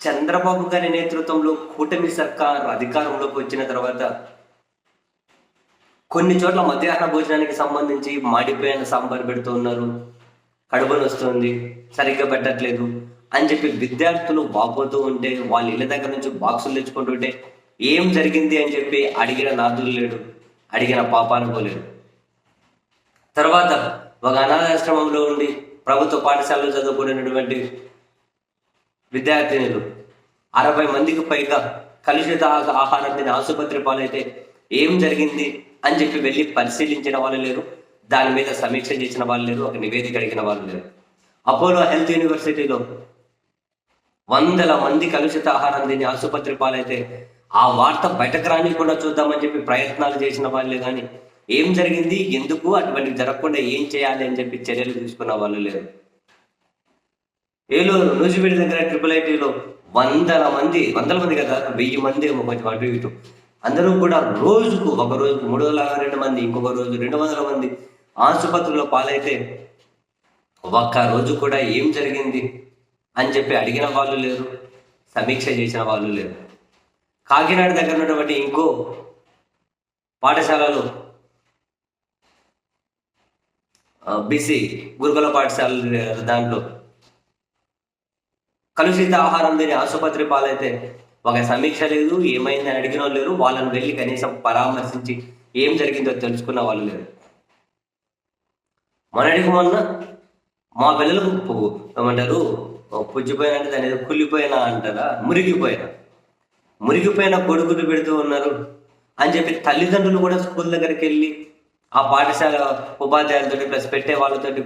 చంద్రబాబు గారి నేతృత్వంలో కూటమి సర్కార్ అధికారంలోకి వచ్చిన తర్వాత కొన్ని చోట్ల మధ్యాహ్న భోజనానికి సంబంధించి మాడిపోయిన సాంబార్ పెడుతూ ఉన్నారు. కడుపుని వస్తుంది సరిగ్గా పెట్టట్లేదు అని చెప్పి విద్యార్థులు బాగోతూ ఉంటే వాళ్ళ ఇళ్ళ దగ్గర నుంచి బాక్సులు తెచ్చుకుంటుంటే ఏం జరిగింది అని చెప్పి అడిగిన నాదులు లేడు అడిగిన పాపానుకోలేడు తర్వాత ఒక అనాథాశ్రమంలో ఉండి ప్రభుత్వ పాఠశాలలో చదువుకునేటువంటి విద్యార్థినులు. అరవై మందికి పైగా కలుషిత ఆహారం తిని ఆసుపత్రి పాలైతే ఏం జరిగింది అని చెప్పి వెళ్ళి పరిశీలించిన వాళ్ళు లేరు. దాని మీద సమీక్ష చేసిన వాళ్ళు లేరు. ఒక నివేదిక అడిగిన వాళ్ళు లేరు. అపోలో హెల్త్ యూనివర్సిటీలో వందల మంది కలుషిత ఆహారం తిని ఆసుపత్రి పాలైతే ఆ వార్త బయటకు రానికుండా చూద్దామని చెప్పి ప్రయత్నాలు చేసిన వాళ్ళే కానీ ఏం జరిగింది? ఎందుకు? అటువంటి జరగకుండా ఏం చేయాలి అని చెప్పి చర్యలు తీసుకున్న వాళ్ళు లేరు. ఏలూరు నూజివీడి దగ్గర ట్రిపుల్ ఐటీలో వందల మంది వందల మంది కదా వెయ్యి మంది ఏమో కొంచెం అటు ఇటు అందరూ కూడా రోజుకు ఒక రోజుకు మూడు వందల రెండు మంది ఇంకొక రోజు రెండు వందల మంది ఆసుపత్రిలో పాలైతే ఒక్క రోజు కూడా ఏం జరిగింది అని చెప్పి అడిగిన వాళ్ళు లేరు సమీక్ష చేసిన వాళ్ళు లేరు. కాకినాడ దగ్గర ఉన్నటువంటి ఇంకో పాఠశాలలో బీసీ గురుకుల పాఠశాల దాంట్లో కలుషిత ఆహారం తిని ఆసుపత్రి పాలైతే ఒక సమీక్ష లేదు ఏమైందని అడిగిన వాళ్ళు లేరు. వాళ్ళని వెళ్ళి కనీసం పరామర్శించి ఏం జరిగిందో తెలుసుకున్న వాళ్ళు లేరు. మొన్నటికి మొన్న మా పిల్లలకు ఏమంటారు? పుచ్చిపోయిన అంటే దాని ఏదో అంటారా? మురిగిపోయిన. మురిగిపోయిన కొడుకులు పెడుతూ ఉన్నారు అని చెప్పి తల్లిదండ్రులు కూడా స్కూల్ దగ్గరికి వెళ్ళి ఆ పాఠశాల ఉపాధ్యాయులతో ప్లస్ పెట్టే వాళ్ళతోటి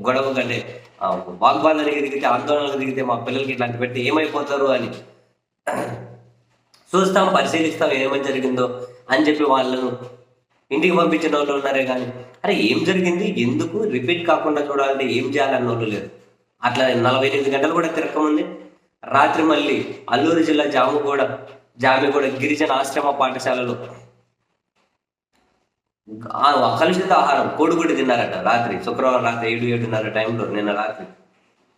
గొడవ కంటే ఆ వాగ్వాదానికి దిగితే ఆందోళనకు దిగితే మా పిల్లలకి ఇట్లాంటి పెడితే ఏమైపోతారు అని చూస్తాం పరిశీలిస్తాం ఏమని జరిగిందో అని చెప్పి వాళ్ళను ఇంటికి పంపించిన వాళ్ళు ఉన్నారే కానీ అరే ఏం జరిగింది? ఎందుకు? రిపీట్ కాకుండా చూడాలంటే ఏం చేయాలన్న వాళ్ళు లేరు. అట్లా నలభై ఎనిమిది గంటలు కూడా తిరగముంది రాత్రి మళ్ళీ అల్లూరు జిల్లా జాముగూడ జామిగూడ గిరిజన ఆశ్రమ పాఠశాలలో కలుషిత ఆహారం కోడిగుడ్డు తిన్నారట రాత్రి శుక్రవారం రాత్రి ఏడు ఏడున్నర టైంలో నిన్న రాత్రి.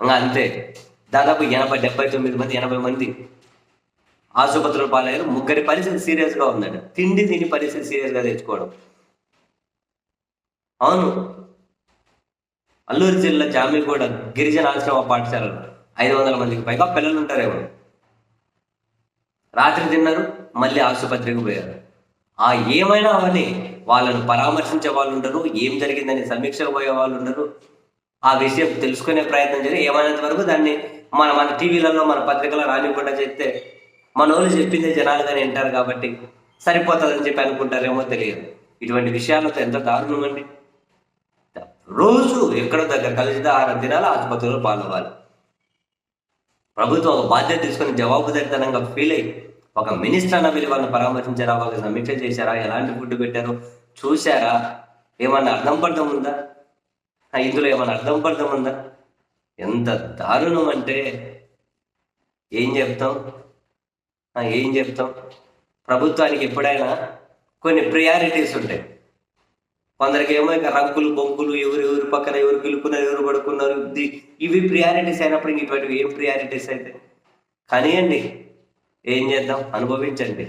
ఇంకా అంతే. దాదాపు ఎనభై డెబ్బై తొమ్మిది మంది ఎనభై మంది ఆసుపత్రుల పాలయ్యారు ముగ్గురి పరిస్థితి సీరియస్గా ఉందండి తిండి తిని పరిస్థితి సీరియస్గా తెచ్చుకోవడం. అవును. అల్లూరు జిల్లా జామిగూడ గిరిజన ఆశ్రమ పాఠశాలలో ఐదు వందల మందికి పైగా పిల్లలు ఉంటారేమో. రాత్రి తిన్నారు మళ్ళీ ఆసుపత్రికి పోయారు. ఆ ఏమైనా అవని వాళ్ళను పరామర్శించే వాళ్ళు ఉండరు ఏం జరిగిందని సమీక్షకు పోయే వాళ్ళు ఉండరు. ఆ విషయం తెలుసుకునే ప్రయత్నం చేసి ఏమైనంత వరకు దాన్ని మన మన టీవీలలో మన పత్రికలో రానివ్వకుండా చెప్తే మన వాళ్ళు చెప్పిందే జనాలు కానీ వింటారు కాబట్టి సరిపోతుందని చెప్పి అనుకుంటారేమో తెలియదు. ఇటువంటి విషయాలతో ఎంత దారుణం అండి. రోజు ఎక్కడో దగ్గర కలిసి ఆరు దినాలు ఆసుపత్రిలో పాల్గొవాలి ప్రభుత్వం ఒక బాధ్యత తీసుకుని జవాబుదారితనంగా ఫీల్ అయ్యి ఒక మినిస్టర్ అన్న వెళ్ళి వాళ్ళని పరామర్శించారా? వాళ్ళకి సమీక్ష చేశారా? ఎలాంటి ఫుడ్ పెట్టారో? చూశారా? ఏమన్నా అర్థం పడడం ఉందా? ఇందులో ఏమన్నా అర్థం పడటం ఉందా? ఎంత దారుణం అంటే ఏం చెప్తాం? ఏం చెప్తాం? ప్రభుత్వానికి ఎప్పుడైనా కొన్ని ప్రియారిటీస్ ఉంటాయి. కొందరికి ఏమో ఇక రంకులు బొంకులు ఎవరు ఎవరు పక్కన ఎవరు పిలుపున్నారు ఎవరు పడుకున్నారు ఇవి ప్రియారిటీస్ అయినప్పుడు ఇంక ఇటువంటివి ఏం ప్రియారిటీస్ అయితే? కనియండి ఏం చేద్దాం? అనుభవించండి.